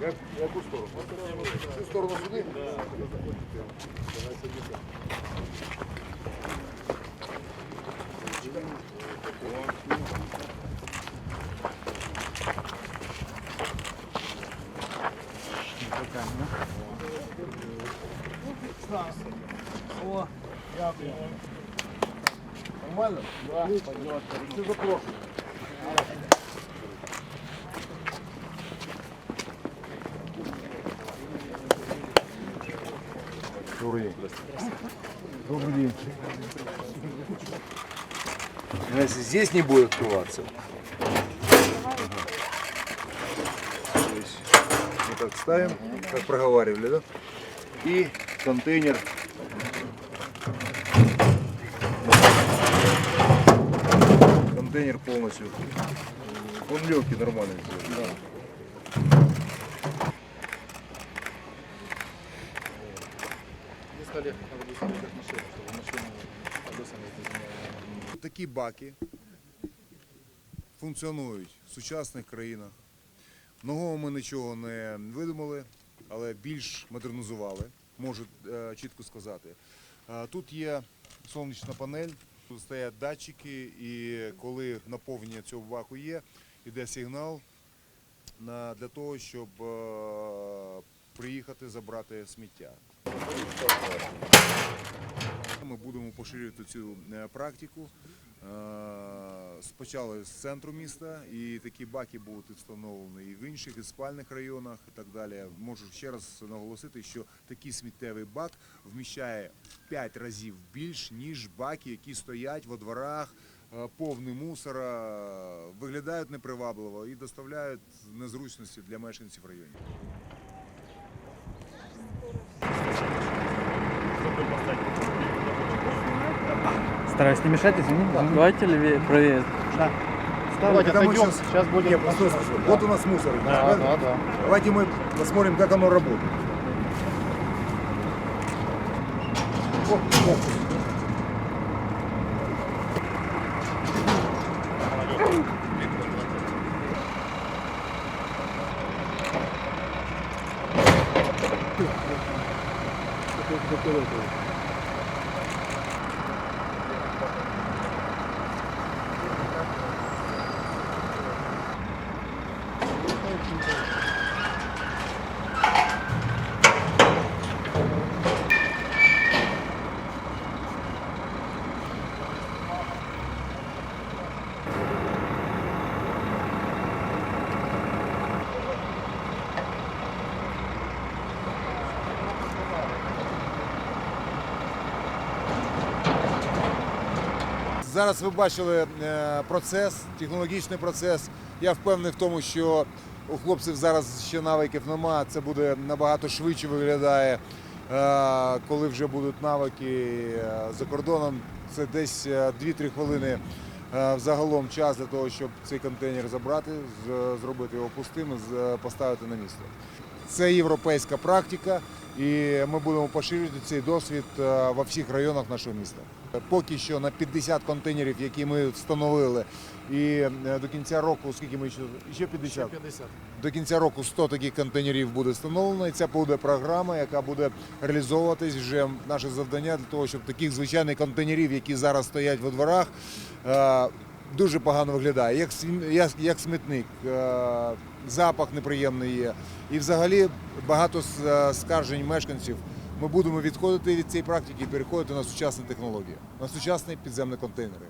Я, яку сторону? Цю сторону сюди? Да. Давай садіться. О, дякую. Нормально? Да, Ти запрошуєш. Добрый. Добрый день. Если здесь не будет открываться. Мы так ставим, как проговаривали, да? И контейнер контейнер полностью. Он легкий, нормальный. Да. Такі баки функціонують в сучасних країнах. Нового ми нічого не видумали, але більш модернізували, можу е, чітко сказати. Е, Тут є сонячна панель, тут стоять датчики, і коли наповнення цього баку є, йде сигнал для того, щоб е, приїхати забрати сміття. Ми будемо поширювати цю е, практику. Е, Спочатку з центру міста, і такі баки будуть встановлені і в інших, і спальних районах і так далі. Можу ще раз наголосити, що такий сміттєвий бак вміщає 5 разів більш, ніж баки, які стоять во дворах, е, повні мусора, виглядають непривабливо і доставляють незручності для мешканців районів. Стараюсь не мешать, извини. Давайте левее, правее. Да. Давайте отойдем, сейчас, сейчас будем Нет, постой, постой. Вот у нас мусор. Да, да, да. Давайте мы посмотрим, как оно работает. О, о. Зараз ви бачили е, процес, технологічний процес. Я впевнений в тому, що у хлопців зараз ще навиків нема. Це буде набагато швидше виглядає, е, коли вже будуть навики е, за кордоном. Це десь е, 2-3 хвилини взагалом час для того, щоб цей контейнер забрати, зробити його пустим поставити на місце. Це європейська практика, і ми будемо поширювати цей досвід е, во всіх районах нашого міста. Поки що на 50 контейнерів, які ми встановили, і е, до кінця року, скільки ми ще, ще 50? 50. До кінця року 100 таких контейнерів буде встановлено, і це буде програма, яка буде реалізовуватись вже наше завдання для того, щоб таких звичайних контейнерів, які зараз стоять во дворах, е, дуже погано виглядає, як, як, як смітник, е, запах неприємний є. І взагалі багато е, скаржень мешканців. Ми будемо відходити від цієї практики і переходити на сучасні технології, на сучасні підземні контейнери.